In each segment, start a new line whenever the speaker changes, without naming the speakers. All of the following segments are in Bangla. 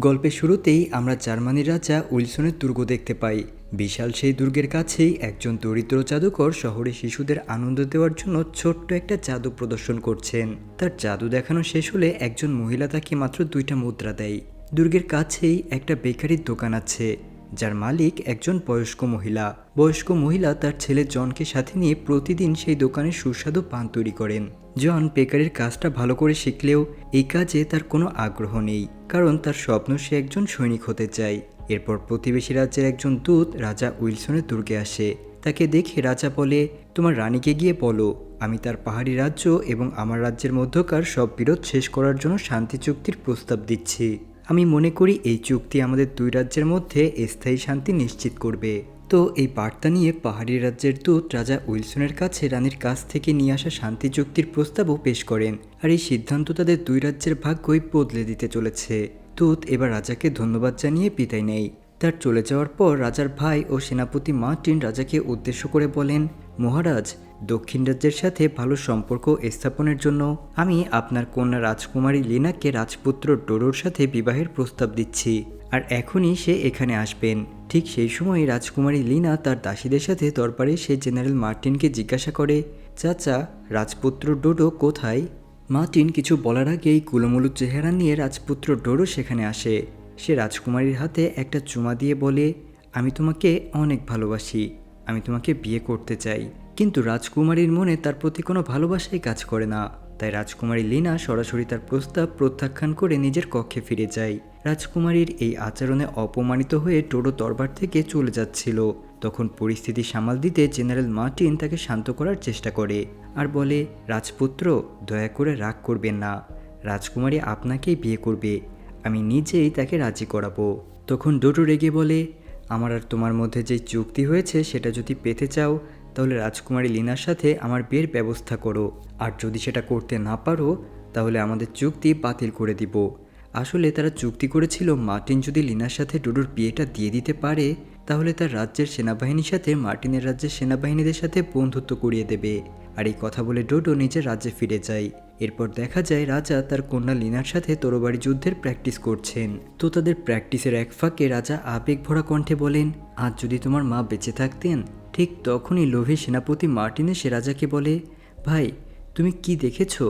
গল্পের শুরুতেই আমরা জার্মানির রাজা উইলসনের দুর্গ দেখতে পাই। বিশাল সেই দুর্গের কাছেই একজন দরিদ্র জাদুকর শহরে শিশুদের আনন্দ দেওয়ার জন্য ছোট্ট একটা জাদু প্রদর্শন করছেন। তার জাদু দেখানো শেষ হলে একজন মহিলা তাকে মাত্র দুইটা মুদ্রা দেয়। দুর্গের কাছেই একটা বেকারির দোকান আছে। যার মালিক একজন বয়স্ক মহিলা। বয়স্ক মহিলা তার ছেলে জনকে সাথে নিয়ে প্রতিদিন সেই দোকানে সুস্বাদু পান তৈরি করেন। জন বেকারির কাজটা ভালো করে শিখলেও এই কাজে তার কোনো আগ্রহ নেই, কারণ তার স্বপ্ন সে একজন সৈনিক হতে চায়। এরপর প্রতিবেশী রাজ্যের একজন দূত রাজা উইলসনের দুর্গে আসে। তাকে দেখে রাজা বলে, তোমার রানীকে গিয়ে বলো, আমি তার পাহাড়ি রাজ্য এবং আমার রাজ্যের মধ্যকার সব বিরোধ শেষ করার জন্য শান্তি চুক্তির প্রস্তাব দিচ্ছি। আমি মনে করি এই চুক্তি আমাদের দুই রাজ্যের মধ্যে স্থায়ী শান্তি নিশ্চিত করবে। তো এই বার্তা নিয়ে পাহাড়ি রাজ্যের দূত রাজা উইলসনের কাছে রানীর কাছ থেকে নিয়ে আসা শান্তি চুক্তির প্রস্তাবও পেশ করেন। আর এই সিদ্ধান্ত তাদের দুই রাজ্যের ভাগ্যই বদলে দিতে চলেছে। দূত এবার রাজাকে ধন্যবাদ জানিয়ে বিদায় নেয়। তার চলে যাওয়ার পর রাজার ভাই ও সেনাপতি মার্টিন রাজাকে উদ্দেশ্য করে বলেন, মহারাজ দক্ষিণ রাজ্যের সাথে ভালো সম্পর্ক স্থাপনের জন্য আমি আপনার কন্যা রাজকুমারী লিনাকে রাজপুত্র ডোরোর সাথে বিবাহের প্রস্তাব দিচ্ছি। আর এখনই সে এখানে আসবেন। ঠিক সেই সময় রাজকুমারী লিনা তার দাসীদের সাথে দরবারে সে জেনারেল মার্টিনকে জিজ্ঞাসা করে, চাচা, রাজপুত্র ডোডো কোথায়? মার্টিন কিছু বলার আগেই কুলোমুলু চেহারা নিয়ে রাজপুত্র ডোরো সেখানে আসে। সে রাজকুমারীর হাতে একটা চুমা দিয়ে বলে, আমি তোমাকে অনেক ভালোবাসি। আমি তোমাকে বিয়ে করতে চাই। কিন্তু রাজকুমারীর মনে তার প্রতি কোনো ভালোবাসাই কাজ করে না। তাই রাজকুমারী লিনা সরাসরি তার প্রস্তাব প্রত্যাখ্যান করে নিজের কক্ষে ফিরে যায়। রাজকুমারীর এই আচরণে অপমানিত হয়ে টোডো দরবার থেকে চলে যাচ্ছিল। তখন পরিস্থিতি সামাল দিতে জেনারেল মার্টিন তাকে শান্ত করার চেষ্টা করে আর বলে, রাজপুত্র, দয়া করে রাগ করবেন না। রাজকুমারী আপনাকেই বিয়ে করবে। আমি নিজেই তাকে রাজি করাবো। তখন ডোডো রেগে বলে, আমার আর তোমার মধ্যে যে চুক্তি হয়েছে সেটা যদি পেতে চাও তাহলে রাজকুমারী লিনার সাথে আমার বিয়ের ব্যবস্থা করো। আর যদি সেটা করতে না পারো, তাহলে আমাদের চুক্তি বাতিল করে দিব। আসলে তারা চুক্তি করেছিল মার্টিন যদি লিনার সাথে ডোডোর বিয়েটা দিয়ে দিতে পারে, তাহলে তার রাজ্যের সেনাবাহিনীর সাথে মার্টিনের রাজ্যের সেনাবাহিনীদের সাথে বন্ধুত্ব করিয়ে দেবে। আর এই কথা বলে ডোডো নিজের রাজ্যে ফিরে যায়। এরপর দেখা যায় রাজা তার কন্যা লিনার সাথে তরবারি যুদ্ধের প্র্যাকটিস করছেন। তো তাদের প্র্যাকটিসের এক ফাঁকে রাজা আবেগ ভরা কণ্ঠে বলেন, আজ যদি তোমার মা বেঁচে থাকতেন ঠিক তখনই লোভী সেনাপতি মার্টিনে সে রাজাকে বলে, ভাই, তুমি কি দেখেছ?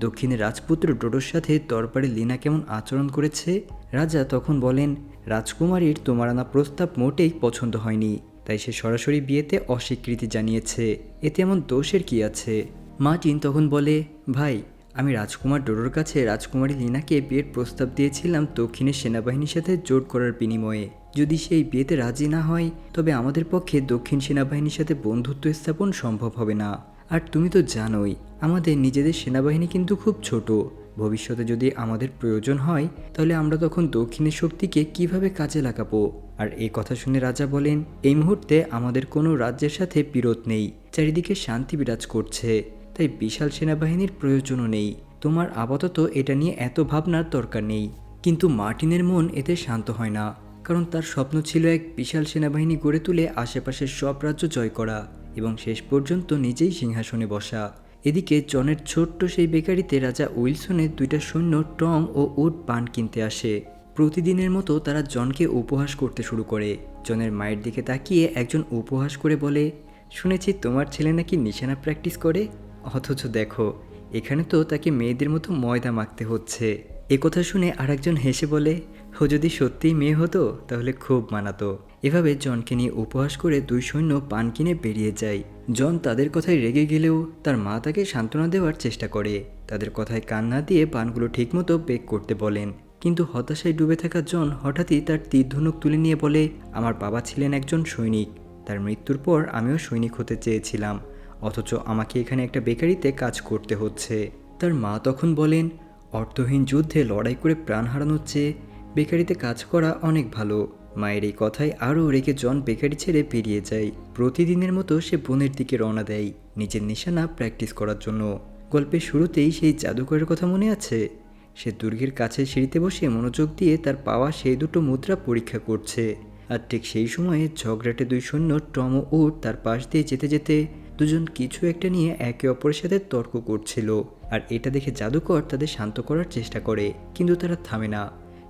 দক্ষিণে রাজপুত্র ডোডোর সাথে দরবারে লিনা কেমন আচরণ করেছে? রাজা তখন বলেন, রাজকুমারীর তোমার আনা প্রস্তাব মোটেই পছন্দ হয়নি, তাই সে সরাসরি বিয়েতে অস্বীকৃতি জানিয়েছে। এতে এমন দোষের কি আছে? মার্টিন তখন বলে, ভাই আমি রাজকুমার ডোরোর কাছে রাজকুমারী লীনাকে বিয়ের প্রস্তাব দিয়েছিলাম দক্ষিণের সেনাবাহিনীর সাথে জোট করার বিনিময়ে। যদি সেই বিয়েতে রাজি না হয়, তবে আমাদের পক্ষে দক্ষিণ সেনাবাহিনীর সাথে বন্ধুত্ব স্থাপন সম্ভব হবে না। আর তুমি তো জানোই, আমাদের নিজেদের সেনাবাহিনী কিন্তু খুব ছোট। ভবিষ্যতে যদি আমাদের প্রয়োজন হয়, তাহলে আমরা তখন দক্ষিণের শক্তিকে কীভাবে কাজে লাগাবো? আর এই কথা শুনে রাজা বলেন, এই মুহূর্তে আমাদের কোনো রাজ্যের সাথে বিরোধ নেই। চারিদিকে শান্তি বিরাজ করছে। তাই বিশাল সেনাবাহিনীর প্রয়োজনও নেই। তোমার আপাতত এটা নিয়ে এত ভাবনার দরকার নেই। কিন্তু মার্টিনের মন এতে শান্ত হয় না, কারণ তার স্বপ্ন ছিল এক বিশাল সেনাবাহিনী গড়ে তুলে আশেপাশের সব রাজ্য জয় করা এবং শেষ পর্যন্ত নিজেই সিংহাসনে বসা। এদিকে জনের ছোট্ট সেই বেকারিতে রাজা উইলসনের দুইটা সৈন্য টং ও উড পান কিনতে আসে। প্রতিদিনের মতো তারা জনকে উপহাস করতে শুরু করে। জনের মায়ের দিকে তাকিয়ে একজন উপহাস করে বলে, শুনেছি তোমার ছেলে নাকি নিশানা প্র্যাকটিস করে? অথচ দেখো, এখানে তো তাকে মেয়েদের মতো ময়দা মাখতে হচ্ছে। এ কথা শুনে আরেকজন হেসে বলে ও যদি সত্যিই মেয়ে হতো, তাহলে খুব মানাতো। এভাবে জনকে নিয়ে উপহাস করে দুই সৈন্য পান কিনে বেরিয়ে যায়। জন তাদের কথায় রেগে গেলেও তার মা তাকে সান্ত্বনা দেওয়ার চেষ্টা করে। তাদের কথায় কান না দিয়ে পানগুলো ঠিকমতো পেক করতে বলেন। কিন্তু হতাশায় ডুবে থাকা জন হঠাৎই তার তীর ধনুক তুলে নিয়ে বলে, আমার বাবা ছিলেন একজন সৈনিক। তার মৃত্যুর পর আমিও সৈনিক হতে চেয়েছিলাম। অথচ আমাকে এখানে একটা বেকারিতে কাজ করতে হচ্ছে। তার মা তখন বলেন, অর্থহীন যুদ্ধে লড়াই করে প্রাণ হারানোর চেয়ে বেকারিতে কাজ করা অনেক ভালো। মায়ের এই কথায় আরও রেগে জন বেকারি ছেড়ে বেরিয়ে যায়। প্রতিদিনের মতো সে বোনের দিকে রওনা দেয় নিজের নিশানা প্র্যাকটিস করার জন্য। গল্পের শুরুতেই সেই জাদুকরের কথা মনে আছে? সে দুর্গের কাছে সিঁড়িতে বসে মনোযোগ দিয়ে তার পাওয়া সেই দুটো মুদ্রা পরীক্ষা করছে। আর ঠিক সেই সময়ে ঝগড়াটে দুই সৈন্য টম ও উট তার পাশ দিয়ে যেতে যেতে দুজন কিছু একটা নিয়ে একে অপরের সাথে তর্ক করছিল, আর এটা দেখে জাদুকর তাদের শান্ত করার চেষ্টা করে, কিন্তু তারা থামে না।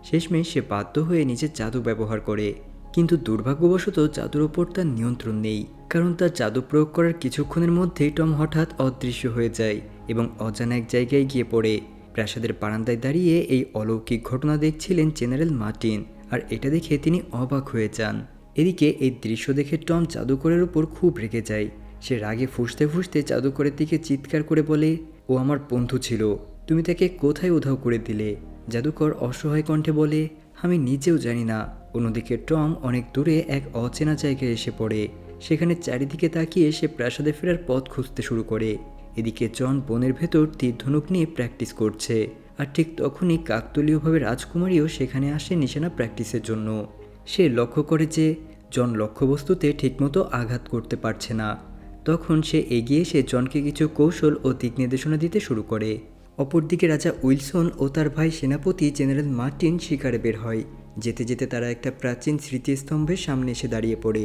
শেষমেশ সে বাধ্য হয়ে নিজের জাদু ব্যবহার করে, কিন্তু দুর্ভাগ্যবশত জাদুর ওপর তার নিয়ন্ত্রণ নেই, কারণ তার জাদু প্রয়োগ করার কিছুক্ষণের মধ্যেই টম হঠাৎ অদৃশ্য হয়ে যায় এবং অজানা এক জায়গায় গিয়ে পড়ে। প্রাসাদের বারান্দায় দাঁড়িয়ে এই অলৌকিক ঘটনা দেখছিলেন জেনারেল মার্টিন, আর এটা দেখে তিনি অবাক হয়ে যান। এদিকে এই দৃশ্য দেখে টম জাদুকরের উপর খুব রেগে যায় সে রাগে ফুসতে ফুসতে জাদুকরের দিকে চিৎকার করে বলে, ও আমার বন্ধু ছিল। তুমি তাকে কোথায় উধাও করে দিলে? জাদুকর অসহায় কণ্ঠে বলে, আমি নিজেও জানি না। অন্যদিকে টম অনেক দূরে এক অচেনা জায়গায় এসে পড়ে। সেখানে চারিদিকে তাকিয়ে সে প্রাসাদে ফেরার পথ খুঁজতে শুরু করে। এদিকে জন বনের ভেতর তীর ধনুক নিয়ে প্র্যাকটিস করছে। আর ঠিক তখনই কাকতলীয়ভাবে রাজকুমারীও সেখানে আসে নিশানা প্র্যাকটিসের জন্য। সে লক্ষ্য করে যে, জন লক্ষ্যবস্তুতে ঠিকমতো আঘাত করতে পারছে না। তখন সে এগিয়ে এসে জনকে কিছু কৌশল ও দিক নির্দেশনা দিতে শুরু করে। অপরদিকে রাজা উইলসন ও তার ভাই সেনাপতি জেনারেল মার্টিন শিকারে বের হয়। যেতে যেতে তারা একটা প্রাচীন স্মৃতিস্তম্ভের সামনে এসে দাঁড়িয়ে পড়ে।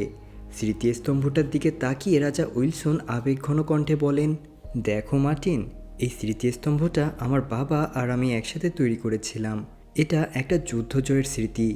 স্মৃতিস্তম্ভটার দিকে তাকিয়ে রাজা উইলসন আবেগঘন কণ্ঠে বলেন, দেখো মার্টিন, এই স্মৃতিস্তম্ভটা আমার বাবা আর আমি একসাথে তৈরি করেছিলাম। এটা একটা যুদ্ধ জয়ের স্মৃতি।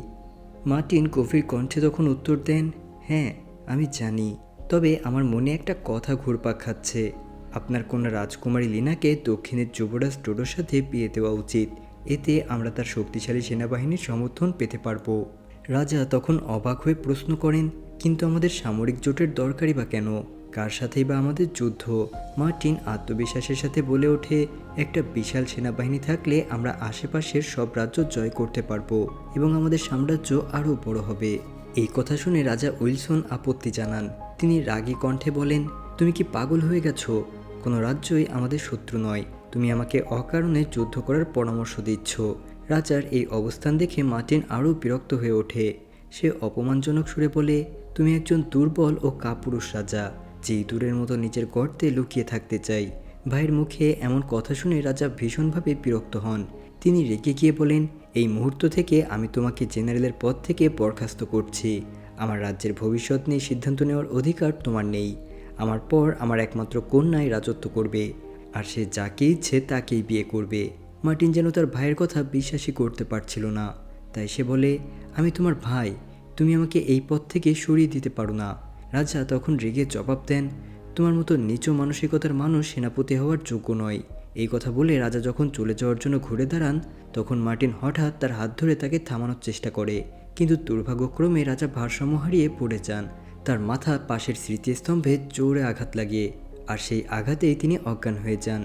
মার্টিন গভীর কণ্ঠে তখন উত্তর দেন হ্যাঁ আমি জানি। তবে আমার মনে একটা কথা ঘুরপাক খাচ্ছে। আপনার কন্যা রাজকুমারী লিনাকে দক্ষিণের যুবরাজ ডোডোর সাথে বিয়ে দেওয়া উচিত। এতে আমরা তার শক্তিশালী সেনাবাহিনীর সমর্থন পেতে পারব। রাজা তখন অবাক হয়ে প্রশ্ন করেন, কিন্তু আমাদের সামরিক জোটের দরকারই বা কেন? কার সাথেই বা আমাদের যুদ্ধ? মার্টিন আত্মবিশ্বাসের সাথে বলে ওঠে, একটা বিশাল সেনাবাহিনী থাকলে আমরা আশেপাশের সব রাজ্য জয় করতে পারব এবং আমাদের সাম্রাজ্য আরও বড় হবে। এই কথা শুনে রাজা উইলসন আপত্তি জানান। তিনি রাগী কণ্ঠে বলেন, তুমি কি পাগল হয়ে গেছো? কোনো রাজ্যই আমাদের শত্রু নয়। তুমি আমাকে অকারণে যুদ্ধ করার পরামর্শ দিচ্ছ রাজার এই অবস্থান দেখে মার্টিন আরও বিরক্ত হয়ে ওঠে। সে অপমানজনক সুরে বলে, তুমি একজন দুর্বল ও কাপুরুষ রাজা যে ইঁদুরের মতো নিজের গর্তে লুকিয়ে থাকতে চাই ভাইয়ের মুখে এমন কথা শুনে রাজা ভীষণভাবে বিরক্ত হন। তিনি রেগে গিয়ে বলেন, এই মুহূর্ত থেকে আমি তোমাকে জেনারেলের পদ থেকে বরখাস্ত করছি। আমার রাজ্যের ভবিষ্যৎ নিয়ে সিদ্ধান্ত নেওয়ার অধিকার তোমার নেই। আমার পর আমার একমাত্র কন্যাই রাজত্ব করবে, আর সে যাকে ইচ্ছে তাকেই বিয়ে করবে। মার্টিন যেন তার ভাইয়ের কথা বিশ্বাসই করতে পারছিল না। তাই সে বলে, আমি তোমার ভাই, তুমি আমাকে এই পথ থেকে সরিয়ে দিতে পারো না। রাজা তখন রেগে জবাব দেন, তোমার মতো নিচু মানসিকতার মানুষ সেনাপতি হওয়ার যোগ্য নয়। এই কথা বলে রাজা যখন চলে যাওয়ার জন্য ঘুরে দাঁড়ান, তখন মার্টিন হঠাৎ তার হাত ধরে তাকে থামানোর চেষ্টা করে। কিন্তু দুর্ভাগ্যক্রমে রাজা ভারসাম্য হারিয়ে পড়ে যান। তার মাথা পাশের স্মৃতিস্তম্ভে জোরে আঘাত লাগে, আর সেই আঘাতেই তিনি অজ্ঞান হয়ে যান।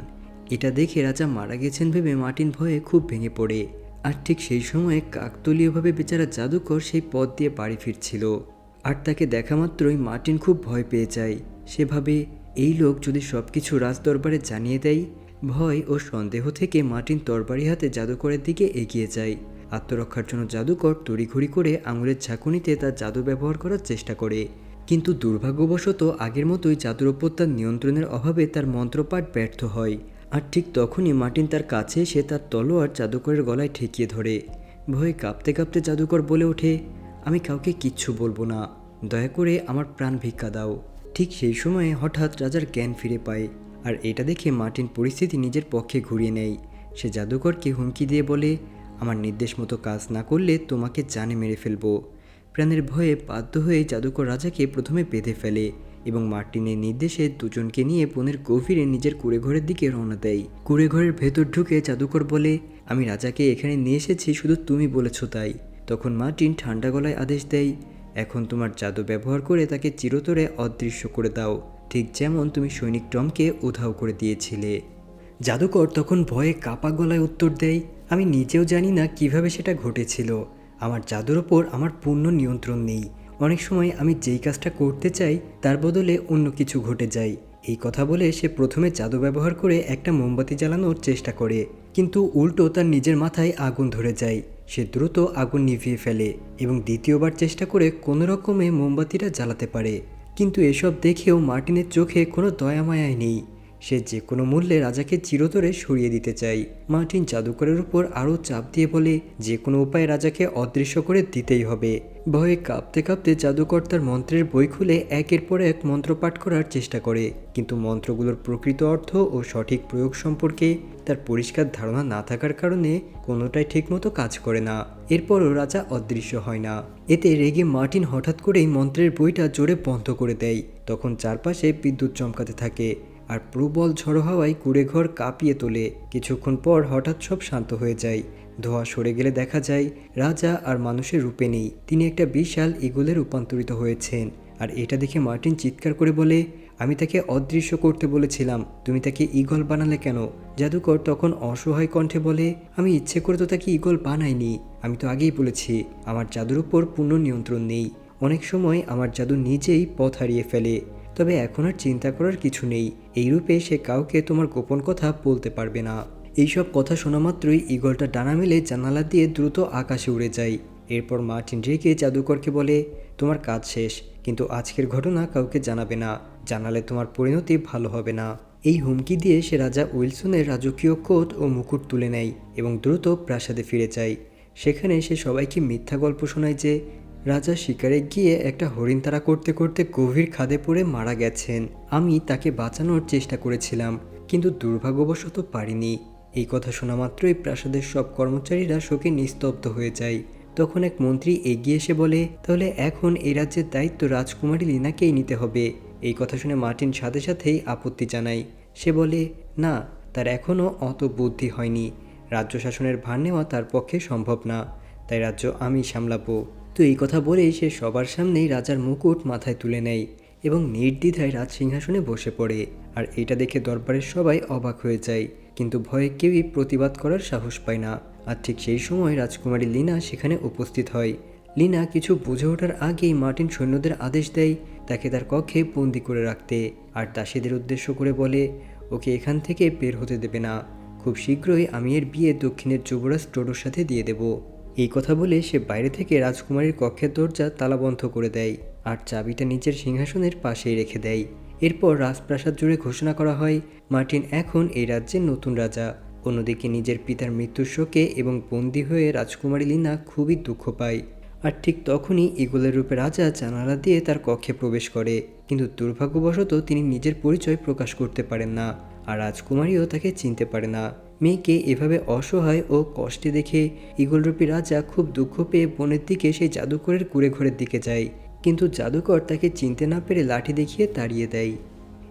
এটা দেখে রাজা মারা গেছেন ভেবে মার্টিন ভয়ে খুব ভেঙে পড়ে, আর ঠিক সেই সময়ে কাকতলীয়ভাবে বেচারা জাদুকর সেই পথ দিয়ে বাড়ি ফিরছিল। আর তাকে দেখা মাত্রই মার্টিন খুব ভয় পেয়ে যায়। সেভাবে এই লোক যদি সব কিছু রাজদরবারে জানিয়ে দেয়, ভয় ও সন্দেহ থেকে মার্টিন তরবারি হাতে জাদুকরের দিকে এগিয়ে যায়। আত্মরক্ষার জন্য জাদুকর তড়িঘড়ি করে আঙুলের ঝাঁকুনিতে তার জাদু ব্যবহার করার চেষ্টা করে। কিন্তু দুর্ভাগ্যবশত আগের মতোই জাদুর ওপর তার নিয়ন্ত্রণের অভাবে তার মন্ত্রপাঠ ব্যর্থ হয়। আর ঠিক তখনই মার্টিন তার কাছে এসে তার তলোয়ার জাদুকরের গলায় ঠেকিয়ে ধরে। ভয়ে কাঁপতে কাঁপতে জাদুকর বলে ওঠে, আমি কাউকে কিচ্ছু বলব না। দয়া করে আমার প্রাণ ভিক্ষা দাও। ঠিক সেই সময়ে হঠাৎ রাজার জ্ঞান ফিরে পায়। আর এটা দেখে মার্টিন পরিস্থিতি নিজের পক্ষে ঘুরিয়ে নেয়। সে জাদুকরকে হুমকি দিয়ে বলে আমার নির্দেশ মতো কাজ না করলে তোমাকে জানে মেরে ফেলব। প্রাণের ভয়ে বাধ্য হয়ে জাদুকর রাজাকে প্রথমে বেঁধে ফেলে এবং মার্টিনের নির্দেশে দুজনকে নিয়ে বনের গভীরে নিজের কুড়েঘরের দিকে রওনা দেয়। কুড়েঘরের ভেতর ঢুকে জাদুকর বলে, আমি রাজাকে এখানে নিয়ে এসেছি, শুধু তুমি বলেছ তাই। তখন মার্টিন ঠান্ডা গলায় আদেশ দেয়, এখন তোমার জাদু ব্যবহার করে তাকে চিরতরে অদৃশ্য করে দাও। ঠিক যেমন তুমি সৈনিক টমকে উধাও করে দিয়েছিলে। জাদুকর তখন ভয়ে কাপা গলায় উত্তর দেয়, আমি নিজেও জানি না কীভাবে সেটা ঘটেছিল। আমার জাদুর ওপর আমার পূর্ণ নিয়ন্ত্রণ নেই। অনেক সময় আমি যেই কাজটা করতে চাই, তার বদলে অন্য কিছু ঘটে যায়। এই কথা বলে সে প্রথমে জাদু ব্যবহার করে একটা মোমবাতি জ্বালানোর চেষ্টা করে, কিন্তু উল্টো তার নিজের মাথায় আগুন ধরে যায়। সে দ্রুত আগুন নিভিয়ে ফেলে এবং দ্বিতীয়বার চেষ্টা করে কোনো রকমে মোমবাতিটা জ্বালাতে পারে। কিন্তু এসব দেখেও মার্টিনের চোখে কোনো দয়া মায়াই নেই। সে যে কোনো মূল্যে রাজাকে চিরতরে সরিয়ে দিতে চায়। মার্টিন জাদুকরের উপর আরও চাপ দিয়ে বলে যে কোনো উপায়ে রাজাকে অদৃশ্য করে দিতেই হবে। ভয়ে কাঁপতে কাঁপতে জাদুকর তার মন্ত্রের বই খুলে একের পর এক মন্ত্র পাঠ করার চেষ্টা করে। কিন্তু মন্ত্রগুলোর প্রকৃত অর্থ ও সঠিক প্রয়োগ সম্পর্কে তার পরিষ্কার ধারণা না থাকার কারণে কোনোটাই ঠিকমতো কাজ করে না। এরপরও রাজা অদৃশ্য হয় না। এতে রেগে মার্টিন হঠাৎ করেই মন্ত্রের বইটা জোরে বন্ধ করে দেয়। তখন চারপাশে বিদ্যুৎ চমকাতে থাকে। আর প্রবল ঝড়ো হাওয়ায় কুড়ে ঘর কাঁপিয়ে তোলে। কিছুক্ষণ পর হঠাৎ সব শান্ত হয়ে যায়। ধোঁয়া সরে গেলে দেখা যায়, রাজা আর মানুষের রূপে নেই। তিনি একটা বিশাল ইগলে রূপান্তরিত হয়েছেন। আর এটা দেখে মার্টিন চিৎকার করে বলে, আমি তাকে অদৃশ্য করতে বলেছিলাম। তুমি তাকে ইগল বানালে কেন? জাদুকর তখন অসহায় কণ্ঠে বলে, আমি ইচ্ছে করে তো তাকে ইগল বানাইনি। আমি তো আগেই বলেছি, আমার জাদুর উপর পূর্ণ নিয়ন্ত্রণ নেই। অনেক সময় আমার জাদু নিজেই পথ হারিয়ে ফেলে। তবে এখন আর চিন্তা করার কিছু নেই। এই রূপে সে কাউকে তোমার গোপন কথা বলতে পারবে না। এইসব কথা শোনা মাত্রই ইগলটা ডানা মেলে জানালা দিয়ে দ্রুত আকাশে উড়ে যায়। এরপর মার্টিন রেগে জাদুকরকে বলে, তোমার কাজ শেষ, কিন্তু আজকের ঘটনা কাউকে জানাবে না। জানালে তোমার পরিণতি ভালো হবে না। এই হুমকি দিয়ে সে রাজা উইলসনের রাজকীয় কোট ও মুকুট তুলে নেয় এবং দ্রুত প্রাসাদে ফিরে যায়। সেখানে সে সবাইকে মিথ্যা গল্প শোনায় যে রাজা শিকারে গিয়ে একটা হরিণ তারা করতে করতে গভীর খাদে পড়ে মারা গেছেন। আমি তাকে বাঁচানোর চেষ্টা করেছিলাম, কিন্তু দুর্ভাগ্যবশত পারিনি। এই কথা শোনা মাত্রই প্রাসাদের সব কর্মচারীরা শোকে নিস্তব্ধ হয়ে যায়। তখন এক মন্ত্রী এগিয়ে এসে বলে, তাহলে এখন এই রাজ্যের দায়িত্ব রাজকুমারী লিনাকেই নিতে হবে। এই কথা শুনে মার্টিন সাথে সাথেই আপত্তি জানায়। সে বলে, না, তার এখনও অত বুদ্ধি হয়নি। রাজ্য শাসনের ভার নেওয়া তার পক্ষে সম্ভব না, তাই রাজ্য আমি সামলাবো। তো এই কথা বলেই সে সবার সামনেই রাজার মুকুট মাথায় তুলে নেয় এবং নির্দ্বিধায় রাজ সিংহাসনে বসে পড়ে। আর এটা দেখে দরবারের সবাই অবাক হয়ে যায়। কিন্তু ভয়ে কেউই প্রতিবাদ করার সাহস পায় না। আর ঠিক সেই সময় রাজকুমারী লিনা সেখানে উপস্থিত হয়। লিনা কিছু বুঝে ওঠার আগেই মার্টিন সৈন্যদের আদেশ দেয় তাকে তার কক্ষে বন্দি করে রাখতে। আর দাসীদের উদ্দেশ্য করে বলে, ওকে এখান থেকে বের হতে দেবে না। খুব শীঘ্রই আমি এর বিয়ে দক্ষিণের যুবরাজ টোডোর সাথে দিয়ে দেব। এই কথা বলে সে বাইরে থেকে রাজকুমারীর কক্ষের দরজা তালাবন্ধ করে দেয় আর চাবিটা নিচের সিংহাসনের পাশেই রেখে দেয়। এরপর রাজপ্রাসাদ জুড়ে ঘোষণা করা হয়, মার্টিন এখন এই রাজ্যের নতুন রাজা। অন্যদিকে নিজের পিতার মৃত্যুর শোকে এবং বন্দী হয়ে রাজকুমারী লিনা খুবই দুঃখ পায়। আর ঠিক তখনই ইগলের রূপে রাজা জানালা দিয়ে তার কক্ষে প্রবেশ করে। কিন্তু দুর্ভাগ্যবশত তিনি নিজের পরিচয় প্রকাশ করতে পারেন না, আর রাজকুমারীও তাকে চিনতে পারে না। মেয়েকে এভাবে অসহায় ও কষ্টে দেখে ইগলরূপী রাজা খুব দুঃখ পেয়ে বনের দিকে সেই জাদুকরের কুড়ে ঘরের দিকে যায়। কিন্তু জাদুকর তাকে চিনতে না পেরে লাঠি দেখিয়ে তাড়িয়ে দেয়।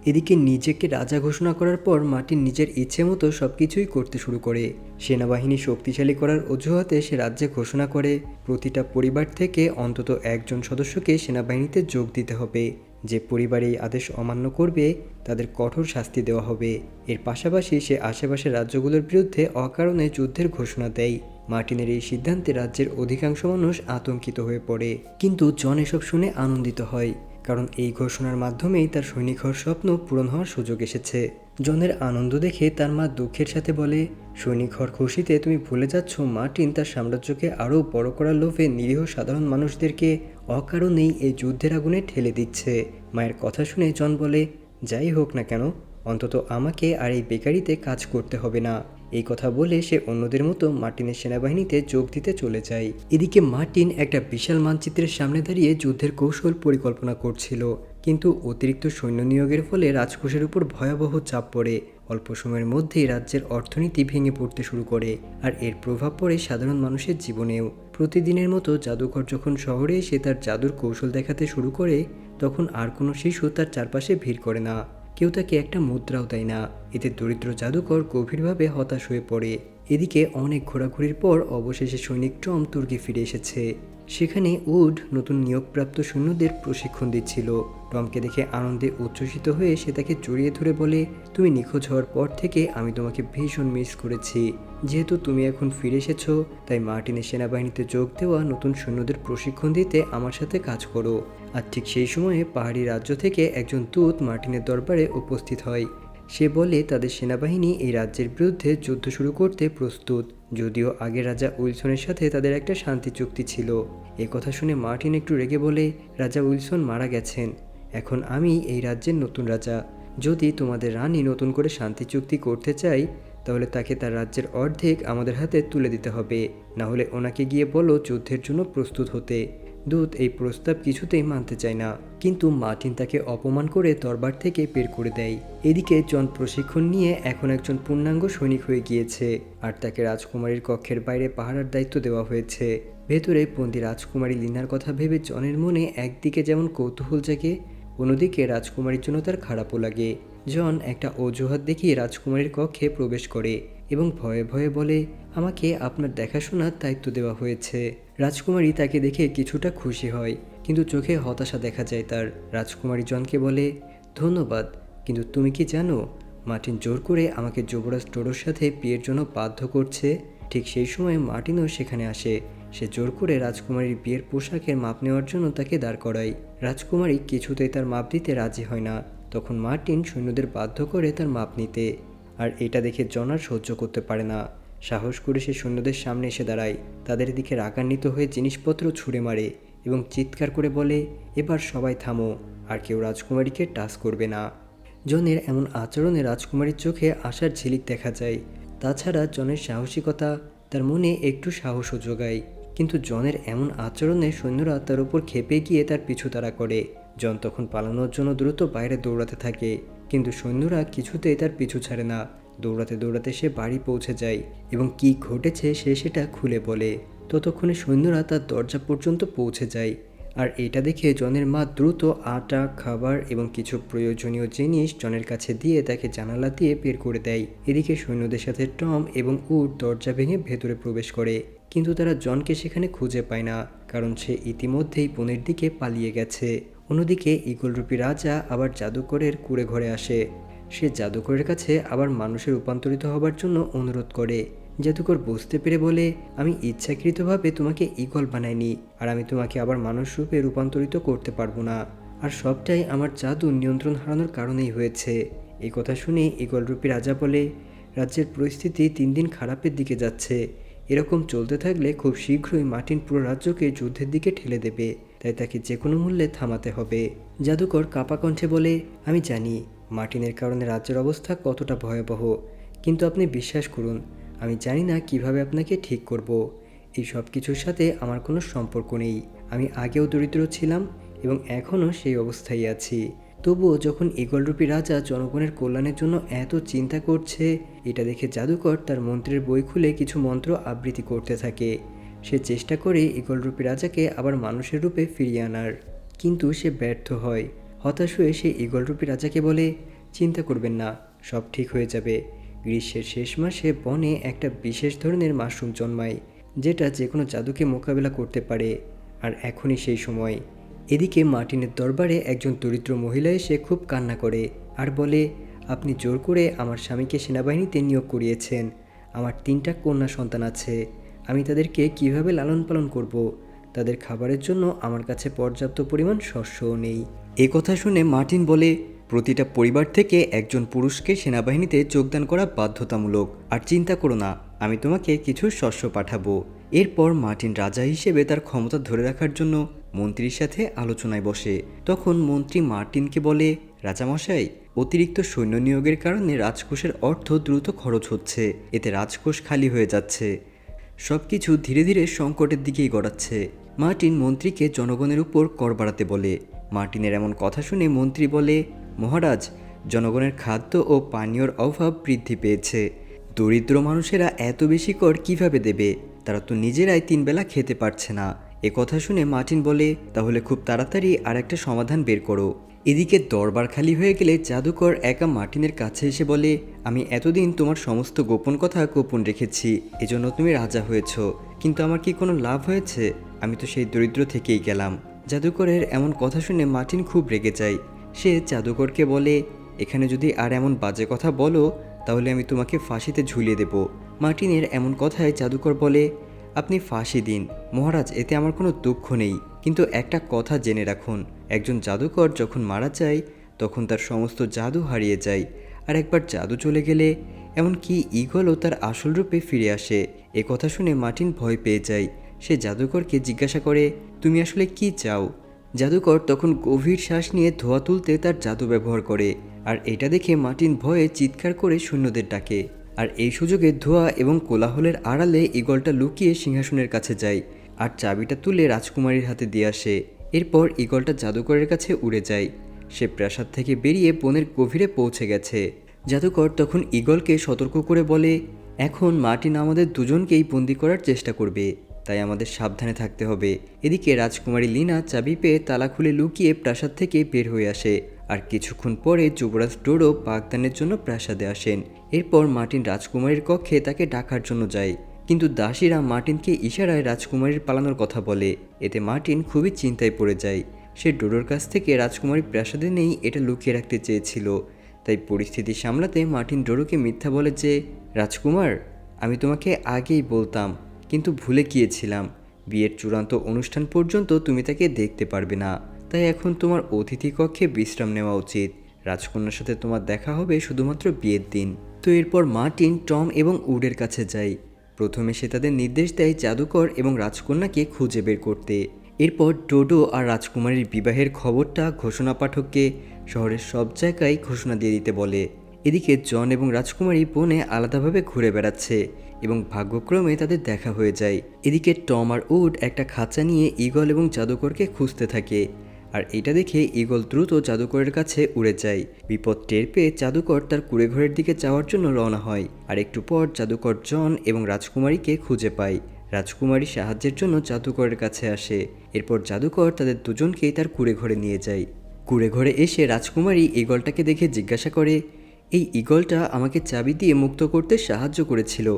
এদিকে নিজেকে রাজা ঘোষণা করার পর মার্টিন নিজের ইচ্ছে মতো সব কিছুই করতে শুরু করে। সেনাবাহিনী শক্তিশালী করার অজুহাতে সে রাজ্যে ঘোষণা করে, প্রতিটা পরিবার থেকে অন্তত একজন সদস্যকে সেনাবাহিনীতে যোগ দিতে হবে। যে পরিবার এই আদেশ অমান্য করবে, তাদের কঠোর শাস্তি দেওয়া হবে। এর পাশাপাশি সে আশেপাশের রাজ্যগুলোর বিরুদ্ধে অকারণে যুদ্ধের ঘোষণা দেয়। মার্টিনের এই সিদ্ধান্তে রাজ্যের অধিকাংশ মানুষ আতঙ্কিত হয়ে পড়ে। কিন্তু জন এসব শুনে আনন্দিত হয়। কারণ এই ঘোষণার মাধ্যমেই তার সৈনিক হওয়ার স্বপ্ন পূরণ হওয়ার সুযোগ এসেছে। জনের আনন্দ দেখে তার মা দুঃখের সাথে বলে, সৈনিক হওয়ার খুশিতে তুমি ভুলে যাচ্ছ, মার্টিন তার সাম্রাজ্যকে আরও বড় করার লোভে নিরীহ সাধারণ মানুষদেরকে অকারণেই এই যুদ্ধের আগুনে ঠেলে দিচ্ছে। মায়ের কথা শুনে জন বলে, যাই হোক না কেন, অন্তত আমাকে আর এই বেকারিতে কাজ করতে হবে না। এই কথা বলে সে অন্যদের মতো মার্টিনের সেনাবাহিনীতে যোগ দিতে চলে যায়। এদিকে মার্টিন একটা বিশাল মানচিত্রের সামনে দাঁড়িয়ে যুদ্ধের কৌশল পরিকল্পনা করছিল। কিন্তু অতিরিক্ত সৈন্য নিয়োগের ফলে রাজকোষের উপর ভয়াবহ চাপ পড়ে। অল্প সময়ের মধ্যেই রাজ্যের অর্থনীতি ভেঙে পড়তে শুরু করে, আর এর প্রভাব পড়ে সাধারণ মানুষের জীবনেও। প্রতিদিনের মতো জাদুঘর যখন শহরে এসে তার জাদুর কৌশল দেখাতে শুরু করে, তখন আর কোনো শিশু তার চারপাশে ভিড় করে না। কেউ তাকে একটা মুদ্রাও দেয় না। এতে দরিদ্র জাদুকর গভীরভাবে হতাশ হয়ে পড়ে। এদিকে অনেক ঘোরাঘুরির পর অবশেষে সৈনিক টম তুর্কি ফিরে এসেছে। সেখানে উড নতুন নিয়োগপ্রাপ্ত সৈন্যদের প্রশিক্ষণ দিচ্ছিল। টমকে দেখে আনন্দে উচ্ছ্বসিত হয়ে সে তাকে জড়িয়ে ধরে বলে, তুমি নিখোঁজ হওয়ার পর থেকে আমি তোমাকে ভীষণ মিস করেছি। যেহেতু তুমি এখন ফিরে এসেছ, তাই মার্টিনের সেনাবাহিনীতে যোগ দেওয়া নতুন সৈন্যদের প্রশিক্ষণ দিতে আমার সাথে কাজ করো। আর ঠিক সেই সময়ে পাহাড়ি রাজ্য থেকে একজন দূত মার্টিনের দরবারে উপস্থিত হয়। সে বলে, তাদের সেনাবাহিনী এই রাজ্যের বিরুদ্ধে যুদ্ধ শুরু করতে প্রস্তুত। যদিও আগে রাজা উইলসনের সাথে তাদের একটা শান্তি চুক্তি ছিল। এ কথা শুনে মার্টিন একটু রেগে বলে, রাজা উইলসন মারা গেছেন। এখন আমি এই রাজ্যের নতুন রাজা। যদি তোমাদের রানী নতুন করে শান্তি চুক্তি করতে চাই, তাহলে তাকে তার রাজ্যের অর্ধেক আমাদের হাতে তুলে দিতে হবে। না হলে ওনাকে গিয়ে বলো যুদ্ধের জন্য প্রস্তুত হতে। দূত এই প্রস্তাব কিছুতেই মানতে চায় না। কিন্তু মার্টিন তাকে অপমান করে দরবার থেকে বের করে দেয়। এদিকে জন প্রশিক্ষণ নিয়ে এখন একজন পূর্ণাঙ্গ সৈনিক হয়ে গিয়েছে আর তাকে রাজকুমারীর কক্ষের বাইরে পাহারার দায়িত্ব দেওয়া হয়েছে। ভেতরে বন্দি রাজকুমারী লিনার কথা ভেবে জনের মনে একদিকে যেমন কৌতূহল জাগে, অন্যদিকে রাজকুমারীর জন্য তার খারাপও লাগে। জন একটা অজুহাত দেখিয়ে রাজকুমারীর কক্ষে প্রবেশ করে এবং ভয়ে ভয়ে বলে, আমাকে আপনার দেখাশোনার দায়িত্ব দেওয়া হয়েছে। রাজকুমারী তাকে দেখে কিছুটা খুশি হয়, কিন্তু চোখে হতাশা দেখা যায় তার। রাজকুমারী জনকে বলে, ধন্যবাদ, কিন্তু তুমি কি জানো, মার্টিন জোর করে আমাকে যুবরাজ টোডোর সাথে বিয়ের জন্য বাধ্য করছে? ঠিক সেই সময় মার্টিনও সেখানে আসে। সে জোর করে রাজকুমারীর বিয়ের পোশাকের মাপ নেওয়ার জন্য তাকে দাঁড় করায়। রাজকুমারী কিছুতেই তার মাপ দিতে রাজি হয় না। তখন মার্টিন সৈন্যদের বাধ্য করে তার মাপ নিতে। আর এটা দেখে জনার সহ্য করতে পারে না। সাহস করে সে সৈন্যদের সামনে এসে দাঁড়ায়। তাদের দিকে রাগান্বিত হয়ে জিনিসপত্র ছুঁড়ে মারে এবং চিৎকার করে বলে, এবার সবাই থামো, আর কেউ রাজকুমারীকে টাচ করবে না। জনের এমন আচরণে রাজকুমারীর চোখে আশার ঝিলিক দেখা যায়। তাছাড়া জনের সাহসিকতা, তার মনে একটু সাহসও যোগায়। কিন্তু জনের এমন আচরণে সৈন্যরা তার উপর খেপে গিয়ে তার পিছু তাড়া করে। জন তখন পালানোর জন্য দ্রুত বাইরে দৌড়াতে থাকে, কিন্তু সৈন্যরা কিছুতেই তার পিছু ছাড়ে না। দৌড়াতে দৌড়াতে সে বাড়ি পৌঁছে যায় এবং কি ঘটেছে সে সেটা খুলে বলে। ততক্ষণে সৈন্যরা তার দরজা পর্যন্ত পৌঁছে যায়। আর এটা দেখে জনের মা দ্রুত আটা, খাবার এবং কিছু প্রয়োজনীয় জিনিস জনের কাছে দিয়ে তাকে জানালা দিয়ে বের করে দেয়। এদিকে সৈন্যদের সাথে টম এবং উট দরজা ভেঙে ভেতরে প্রবেশ করে। কিন্তু তারা জনকে সেখানে খুঁজে পায় না, কারণ সে ইতিমধ্যেই বনের দিকে পালিয়ে গেছে। অন্যদিকে ইগলরূপী রাজা আবার জাদুকরের কুড়ে ঘরে আসে। সে জাদুকরের কাছে আবার মানুষে রূপান্তরিত হবার জন্য অনুরোধ করে। জাদুকর বুঝতে পেরে বলে, আমি ইচ্ছাকৃতভাবে তোমাকে ইগল বানাইনি, আর আমি তোমাকে আবার মানুষ রূপে রূপান্তরিত করতে পারব না। আর সবটাই আমার জাদু নিয়ন্ত্রণ হারানোর কারণেই হয়েছে। এই কথা শুনে ইগলরূপী রাজা বলে, রাজ্যের পরিস্থিতি তিন দিন খারাপের দিকে যাচ্ছে। এরকম চলতে থাকলে খুব শীঘ্রই মার্টিন পুরো রাজ্যকে যুদ্ধের দিকে ঠেলে দেবে, তাই তাকে যে কোনো মূল্যে থামাতে হবে। জাদুকর কাপা কণ্ঠে বলে, আমি জানি মার্টিনের কারণে রাজ্যের অবস্থা কতটা ভয়াবহ? কিন্তু আপনি বিশ্বাস করুন, আমি জানি না কীভাবে আপনাকে ঠিক করব। এই সব কিছুর সাথে আমার কোনো সম্পর্ক নেই। আমি আগেও দরিদ্র ছিলাম এবং এখনও সেই অবস্থায় আছি। তবুও যখন ইগলরূপী রাজা জনগণের কল্যাণের জন্য এত চিন্তা করছে, এটা দেখে জাদুকর তার মন্ত্রের বই খুলে কিছু মন্ত্র আবৃত্তি করতে থাকে। সে চেষ্টা করে ইগলরূপী রাজাকে আবার মানুষের রূপে ফিরিয়ে আনার, কিন্তু সে ব্যর্থ হয়। হতাশ হয়ে সে ইগলরূপী রাজাকে বলে, চিন্তা করবেন না, সব ঠিক হয়ে যাবে। গ্রীষ্মের শেষ মাসে বনে একটা বিশেষ ধরনের মাশরুম জন্মায়, যেটা যে কোনো জাদুকে মোকাবেলা করতে পারে। আর এখনই সেই সময়। এদিকে মার্টিনের দরবারে একজন দরিদ্র মহিলা এসে খুব কান্না করে আর বলে, আপনি জোর করে আমার স্বামীকে সেনাবাহিনীতে নিয়োগ করিয়েছেন। আমার তিনটা কন্যা সন্তান আছে। আমি তাদেরকে কীভাবে লালন পালন করব। তাদের খাবারের জন্য আমার কাছে পর্যাপ্ত পরিমাণ শস্যও নেই। এ কথা শুনে মার্টিন বলে, প্রতিটা পরিবার থেকে একজন পুরুষকে সেনাবাহিনীতে যোগদান করা বাধ্যতামূলক। আর চিন্তা করো না, আমি তোমাকে কিছু শস্য পাঠাবো। এরপর মার্টিন রাজা হিসেবে তার ক্ষমতা ধরে রাখার জন্য মন্ত্রীর সাথে আলোচনায় বসে। তখন মন্ত্রী মার্টিনকে বলে, রাজামশাই, অতিরিক্ত সৈন্য নিয়োগের কারণে রাজকোষের অর্থ দ্রুত খরচ হচ্ছে। এতে রাজকোষ খালি হয়ে যাচ্ছে। সব কিছু ধীরে ধীরে সংকটের দিকেই গড়াচ্ছে। মার্টিন মন্ত্রীকে জনগণের উপর কর বাড়াতে বলে মার্টিনের এমন কথা শুনে মন্ত্রী বলে, মহারাজ, জনগণের খাদ্য ও পানীয়র অভাব বৃদ্ধি পেয়েছে। দরিদ্র মানুষেরা এত বেশি কর কীভাবে দেবে? তারা তো নিজেরাই তিন বেলা খেতে পারছে না। এ কথা শুনে মার্টিন বলে, তাহলে খুব তাড়াতাড়ি আর একটা সমাধান বের করো। এদিকে দরবার খালি হয়ে গেলে জাদুকর একা মার্টিনের কাছে এসে বলে, আমি এতদিন তোমার সমস্ত গোপন কথা গোপন রেখেছি, এজন্য তুমি রাজা হয়েছ। কিন্তু আমার কি কোনো লাভ হয়েছে? আমি তো সেই দরিদ্র থেকেই গেলাম। জাদুকরের এমন কথা শুনে মার্টিন খুব রেগে যায়। সে জাদুকরকে বলে, এখানে যদি আর এমন বাজে কথা বলো, তাহলে আমি তোমাকে ফাঁসিতে ঝুলিয়ে দেব। মার্টিনের এমন কথায় জাদুকর বলে, আপনি ফাঁসি দিন। মহারাজ, এতে আমার কোনো দুঃখ নেই। কিন্তু একটা কথা জেনে রাখুন। একজন জাদুকর যখন মারা যায়, তখন তার সমস্ত জাদু হারিয়ে যায়। আর একবার জাদু চলে গেলে, এমনকি ইগলও তার আসল রূপে ফিরে আসে। এ কথা শুনে মার্টিন ভয় পেয়ে যায়। সে জাদুকরকে জিজ্ঞাসা করে, তুমি আসলে কি চাও? জাদুকর তখন গভীর শ্বাস নিয়ে ধোয়া তুলতে তার জাদু ব্যবহার করে, আর এটা দেখে মার্টিন ভয়ে চিৎকার করে সৈন্যদের ডাকে। আর এই সুযোগে ধোয়া এবং কোলাহলের আড়ালে ইগলটা লুকিয়ে সিংহাসনের কাছে যায়, আর চাবিটা তুলে রাজকুমারীর হাতে দিয়ে আসে। এরপর ইগলটা জাদুকরের কাছে উড়ে যায়। সে প্রাসাদ থেকে বেরিয়ে বনের গভীরে পৌঁছে গেছে। জাদুকর তখন ইগলকে সতর্ক করে বলে, এখন মার্টিন আমাদের দুজনকেই বন্দি করার চেষ্টা করবে। তাই আমাদের সাবধানে থাকতে হবে। এদিকে রাজকুমারী লিনা চাবি পেয়ে তালা খুলে লুকিয়ে প্রাসাদ থেকে বের হয়ে আসে। আর কিছুক্ষণ পরে যুবরাজ ডোরো বাগদানের জন্য প্রাসাদে আসেন। এরপর মার্টিন রাজকুমারীর কক্ষে তাকে ডাকার জন্য যায়। কিন্তু দাসীরা মার্টিনকে ইশারায় রাজকুমারীর পালানোর কথা বলে। এতে মার্টিন খুবই চিন্তায় পড়ে যায়। সে ডোরোর কাছ থেকে রাজকুমারী প্রাসাদে নেই এটা লুকিয়ে রাখতে চেয়েছিল। তাই পরিস্থিতি সামলাতে মার্টিন ডোরোকে মিথ্যা বলে যে, রাজকুমার, আমি তোমাকে আগেই বলতাম কিন্তু ভুলে গিয়েছিলাম। বিয়ের চূড়ান্ত অনুষ্ঠান পর্যন্ত তুমি তাকে দেখতে পারবে না। তাই এখন তোমার অতিথি কক্ষে বিশ্রাম নেওয়া উচিত। রাজকন্যার সাথে তোমার দেখা হবে শুধুমাত্র বিয়ের দিন। তো এরপর মার্টিন, টম এবং উডের কাছে যায় প্রথমে সে তাদের নির্দেশ দেয় জাদুকর এবং রাজকন্যাকে খুঁজে বের করতে। এরপর ডোডো আর রাজকুমারীর বিবাহের খবরটা ঘোষণা পাঠককে শহরের সব জায়গায় ঘোষণা দিয়ে দিতে বলে। এদিকে জন এবং রাজকুমারী বনে আলাদাভাবে ঘুরে বেড়াচ্ছে। এবং ভাগ্যক্রমে তাদের দেখা হয়ে যায়। এদিকে টম আর উড একটা খাঁচা নিয়ে ইগল এবং জাদুকরকে খুঁজতে থাকে। আর এটা দেখে ইগল দ্রুত জাদুকরের কাছে উড়ে যায়। বিপদ টের পেয়ে জাদুকর তার কুড়েঘরের দিকে যাওয়ার জন্য রওনা হয়। আর একটু পর জাদুকর জন এবং রাজকুমারীকে খুঁজে পায়। রাজকুমারী সাহায্যের জন্য জাদুকরের কাছে আসে। এরপর জাদুকর তাদের দুজনকেই তার কুড়ে ঘরে নিয়ে যায়। কুড়ে ঘরে এসে রাজকুমারী ইগলটাকে দেখে জিজ্ঞাসা করে, এই ইগলটা আমাকে চাবি দিয়ে মুক্ত করতে সাহায্য করেছিল।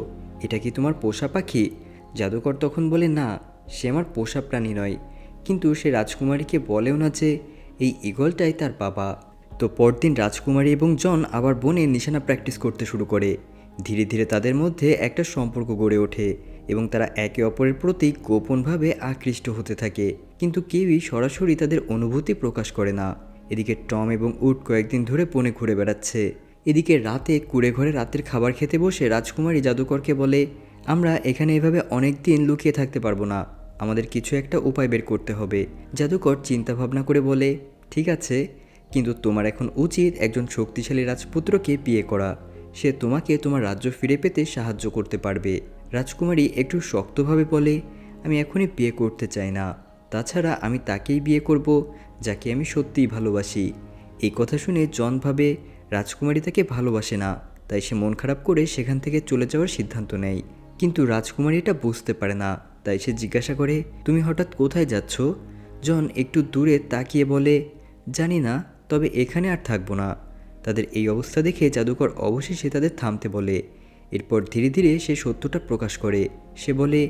এটা কি তোমার পোষা পাখি? জাদুকর তখন বলে, না, সে আমার পোষা প্রাণী নয়। কিন্তু সে রাজকুমারীকে বলেও না যে এই ইগলটাই তার বাবা। তো পরদিন রাজকুমারী এবং জন আবার বনে নিশানা প্র্যাকটিস করতে শুরু করে। ধীরে ধীরে তাদের মধ্যে একটা সম্পর্ক গড়ে ওঠে এবং তারা একে অপরের প্রতি গোপনভাবে আকৃষ্ট হতে থাকে। কিন্তু কেউই সরাসরি তাদের অনুভূতি প্রকাশ করে না। এদিকে টম এবং উড কয়েকদিন ধরে বনে ঘুরে বেড়াচ্ছে। এদিকে রাতে কুড়ে ঘরে রাতের খাবার খেতে বসে রাজকুমারী জাদুকরকে বলে, আমরা এখানে এভাবে অনেক দিন লুকিয়ে থাকতে পারব না। আমাদের কিছু একটা উপায় বের করতে হবে। জাদুকর চিন্তা ভাবনা করে বলে, ঠিক আছে, কিন্তু তোমার এখন উচিত একজন শক্তিশালী রাজপুত্রকে বিয়ে করা। সে তোমাকে তোমার রাজ্য ফিরে পেতে সাহায্য করতে পারবে। রাজকুমারী একটু শক্তভাবে বলে, আমি এখনই বিয়ে করতে চাই না। তাছাড়া আমি তাকেই বিয়ে করব, যাকে আমি সত্যিই ভালোবাসি। এই কথা শুনে জন ভাবে রাজকুমারী তাকে ভালোবাসে না, তাই সে মন খারাপ করে সেখান থেকে চলে যাওয়ার সিদ্ধান্ত নেয়। কিন্তু রাজকুমারী এটা বুঝতে পারে না, তাই সে জিজ্ঞাসা করে, তুমি হঠাৎ কোথায় যাচ্ছ? জন একটু দূরে তাকিয়ে বলে, জানি না, তবে এখানে আর থাকব না। তাদের এই অবস্থা দেখে জাদুকর অবশেষে তাদের থামতে বলে। এরপর ধীরে ধীরে সে সত্যটা প্রকাশ করে। সে বলে,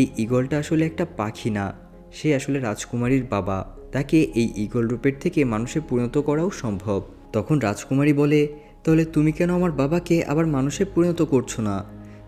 এই ইগলটা আসলে একটা পাখি না, সে আসলে রাজকুমারীর বাবা। তাকে এই ইগল রূপের থেকে মানুষে পরিণত করাও সম্ভব। তখন রাজকুমারী বলে, তাহলে তুমি কেন আমার বাবাকে আবার মানুষে পরিণত করছ না?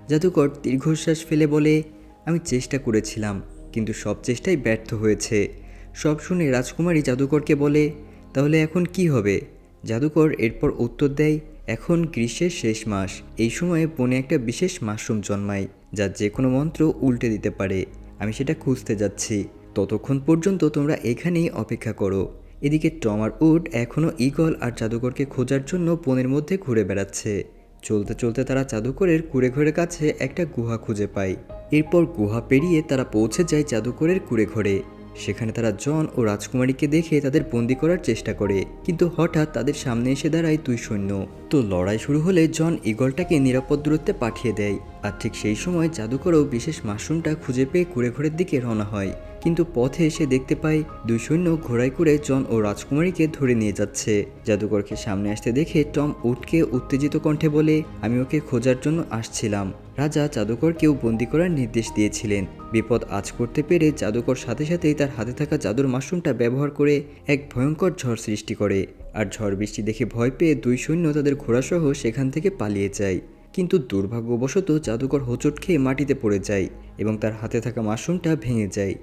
জাদুকর দীর্ঘশ্বাস ফেলে বলে, আমি চেষ্টা করেছিলাম, কিন্তু সব চেষ্টাই ব্যর্থ হয়েছে। সব শুনে রাজকুমারী জাদুকরকে বলে, তাহলে এখন কি হবে? জাদুকর এরপর উত্তর দেয়, এখন গ্রীষ্মের শেষ মাস, এই সময়ে বনে একটা বিশেষ মাশরুম জন্মায়, যা যে কোনো মন্ত্র উল্টে দিতে পারে। আমি সেটা খুঁজতে যাচ্ছি। ততক্ষণ পর্যন্ত তোমরা এখানেই অপেক্ষা করো। এদিকে টম আর উড এখনও ইগল আর জাদুকরকে খোঁজার জন্য বনের মধ্যে ঘুরে বেড়াচ্ছে। চলতে চলতে তারা জাদুকরের কুড়ে ঘরের কাছে একটা গুহা খুঁজে পায়। এরপর গুহা পেরিয়ে তারা পৌঁছে যায় জাদুকরের কুড়ে ঘরে সেখানে তারা জন ও রাজকুমারীকে দেখে তাদের বন্দি করার চেষ্টা করে, কিন্তু হঠাৎ তাদের সামনে এসে দাঁড়ায় দুই সৈন্য। তো লড়াই শুরু হলে জন ইগলটাকে নিরাপদ দূরত্বে পাঠিয়ে দেয়। আর ঠিক সেই সময় জাদুকরও বিশেষ মাশরুমটা খুঁজে পেয়ে কুড়ে ঘরের দিকে রওনা হয়। কিন্তু পথে এসে দেখতে পায়, দুই সৈন্য ঘোড়ায় করে জন ও রাজকুমারীকে ধরে নিয়ে যাচ্ছে। জাদুকরকে সামনে আসতে দেখে টম উটকে উত্তেজিত কণ্ঠে বলে, আমি ওকে খোঁজার জন্য আসছিলাম। রাজা জাদুকরকেও বন্দি করার নির্দেশ দিয়েছিলেন। বিপদ আজ করতে পেরে জাদুকর সাথে সাথেই তার হাতে থাকা জাদুর মাশরুমটা ব্যবহার করে এক ভয়ঙ্কর ঝড় সৃষ্টি করে। আর ঝড় বৃষ্টি দেখে ভয় পেয়ে দুই সৈন্য তাদের ঘোড়াসহ সেখান থেকে পালিয়ে যায়। কিন্তু দুর্ভাগ্যবশত জাদুকর হোঁচট খেয়ে মাটিতে পড়ে যায় এবং তার হাতে থাকা মাশরুমটা ভেঙে যায়।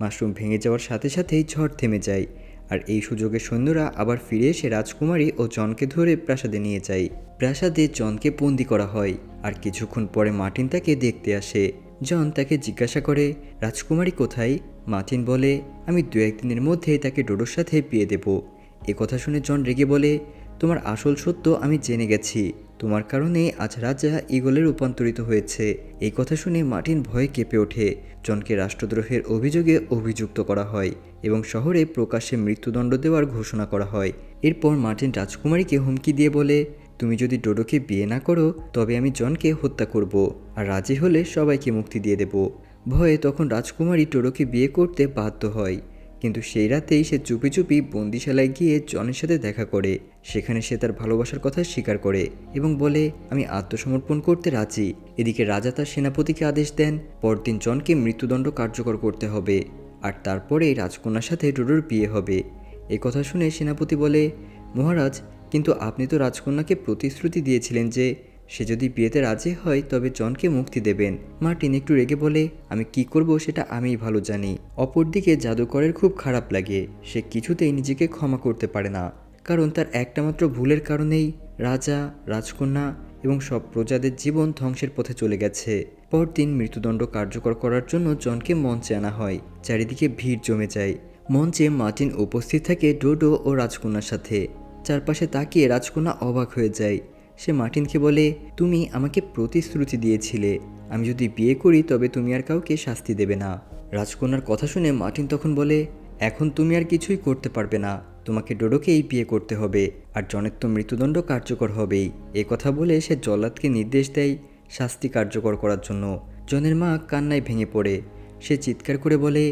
মাশরুম ভেঙে যাওয়ার সাথে সাথেই ঝড় থেমে যায় আর এই সুযোগে সৈন্যরা আবার ফিরে এসে রাজকুমারী ও জনকে ধরে প্রাসাদে নিয়ে যায়। প্রাসাদে জনকে বন্দি করা হয় আর কিছুক্ষণ পরে মার্টিন তাকে দেখতে আসে। জন তাকে জিজ্ঞাসা করে, রাজকুমারী কোথায়? মার্টিন বলে, আমি দু একদিনের মধ্যে তাকে ডোডোর সাথে বিয়ে দেব। এ কথা শুনে জন রেগে বলে, তোমার আসল সত্য আমি জেনে গেছি। তোমার কারণে আজ রাজা ইগলে রূপান্তরিত হয়েছে। এই কথা শুনে মার্টিন ভয়ে কেঁপে ওঠে। জনকে রাষ্ট্রদ্রোহের অভিযোগে অভিযুক্ত করা হয় এবং শহরে প্রকাশ্যে মৃত্যুদণ্ড দেওয়ার ঘোষণা করা হয়। এরপর মার্টিন রাজকুমারীকে হুমকি দিয়ে বলে, তুমি যদি ডোডোকে বিয়ে না করো, তবে আমি জনকে হত্যা করব আর রাজি হলে সবাইকে মুক্তি দিয়ে দেব। ভয়ে তখন রাজকুমারী টোডোকে বিয়ে করতে বাধ্য হয়। কিন্তু সেই রাতেই সে চুপি চুপি বন্দিশালায় গিয়ে জনের সাথে দেখা করে। সেখানে সে তার ভালোবাসার কথা স্বীকার করে এবং বলে, আমি আত্মসমর্পণ করতে রাজি। এদিকে রাজা তার সেনাপতিকে আদেশ দেন, পরদিন জনকে মৃত্যুদণ্ড কার্যকর করতে হবে। আর তারপরেই রাজকন্যার সাথে ডোডোর বিয়ে হবে। এই কথা শুনে সেনাপতি বলে, মহারাজ, কিন্তু আপনি তো রাজকন্যাকে প্রতিশ্রুতি দিয়েছিলেন যে সে যদি বিয়েতে রাজি হয়, তবে জনকে মুক্তি দেবেন। মার্টিন একটু রেগে বলে, আমি কি করব সেটা আমিই ভালো জানি। অপরদিকে জাদুকরের খুব খারাপ লাগে। সে কিছুতেই নিজেকে ক্ষমা করতে পারে না। কারণ তার একটা মাত্র ভুলের কারণেই রাজা, রাজকন্যা এবং সব প্রজাদের জীবন ধ্বংসের পথে চলে গেছে। পরদিন মৃত্যুদণ্ড কার্যকর করার জন্য জনকে মঞ্চে আনা হয়। চারিদিকে ভিড় জমে যায়। মঞ্চে মার্টিন উপস্থিত থাকে ডোডো ও রাজকন্যার সাথে। চারপাশে তাকিয়ে রাজকন্যা অবাক হয়ে যায়। সে মার্টিনকে বলে, তুমি আমাকে প্রতিশ্রুতি দিয়েছিলে। আমি যদি বিয়ে করি, তবে তুমি আর কাউকে শাস্তি দেবে না। রাজকন্যার কথা শুনে মার্টিন তখন বলে, এখন তুমি আর কিছুই করতে পারবে না। তোমাকে ডোডোকেই বিয়ে করতে হবে, আর জনের তো মৃত্যুদণ্ড কার্যকর হবেই। এ কথা বলে সে জল্লাদকে নির্দেশ দেয় শাস্তি কার্যকর করার জন্য। জনের মা কান্নায় ভেঙে পড়ে। সে চিৎকার করে বলে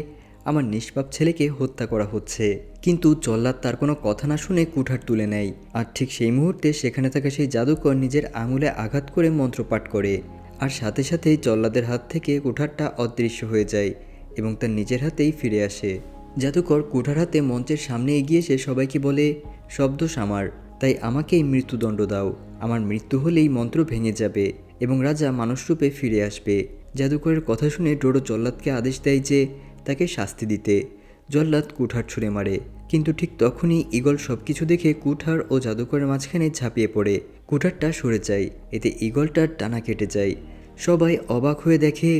আমার নিষ্পাপ ছেলেকে হত্যা করা হচ্ছে। কিন্তু জল্লাদ তার কোনো কথা না শুনে কুঠার তুলে নেয়। আর ঠিক সেই মুহূর্তে সেখানে থাকা সেই জাদুকর নিজের আঙুলে আঘাত করে মন্ত্রপাঠ করে। আর সাথে সাথেই জল্লাদের হাত থেকে কুঠারটা অদৃশ্য হয়ে যায় এবং তার নিজের হাতেই ফিরে আসে। জাদুকর কুঠার হাতে মঞ্চের সামনে এগিয়ে এসে সবাইকে বলে, শব্দ আমার তাই আমাকেই মৃত্যুদণ্ড দাও। আমার মৃত্যু হলেই মন্ত্র ভেঙে যাবে এবং রাজা মানুষরূপে ফিরে আসবে। জাদুকরের কথা শুনে ডোডো জল্লাদকে আদেশ দেয় যে তাকে শাস্তি দিতে। জল্লাদ কুঠার ছুঁড়ে মারে। কিন্তু ঠিক তখনই ঈগল সব কিছু দেখে কুঠার ও জাদুকরের মাঝখানে ঝাঁপিয়ে পড়ে। কুঠারটা সরে যায়। এতে ঈগলটার টানা কেটে যায়। সবাই অবাক হয়ে দেখে,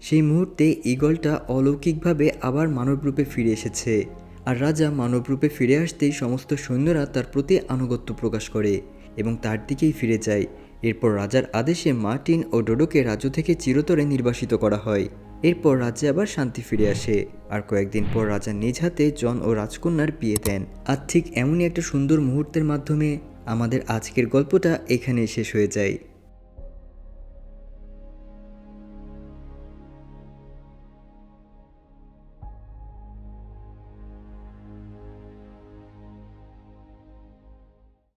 সেই মুহূর্তে ঈগলটা অলৌকিকভাবে আবার মানবরূপে ফিরে এসেছে। আর রাজা মানবরূপে ফিরে আসতেই সমস্ত সৈন্যরা তার প্রতি আনুগত্য প্রকাশ করে এবং তার দিকেই ফিরে যায়। এরপর রাজার আদেশে মার্টিন ও ডোডোকে রাজ্য থেকে চিরতরে নির্বাসিত করা হয়। এরপর রাজ্যে আবার শান্তি ফিরে আসে। আর কয়েকদিন পর রাজা নিজ হাতে জন ও রাজকন্যার বিয়ে দেন। আর ঠিক এমনই একটা সুন্দর মুহূর্তের মাধ্যমে আমাদের আজকের গল্পটা এখানেই শেষ হয়ে যায়।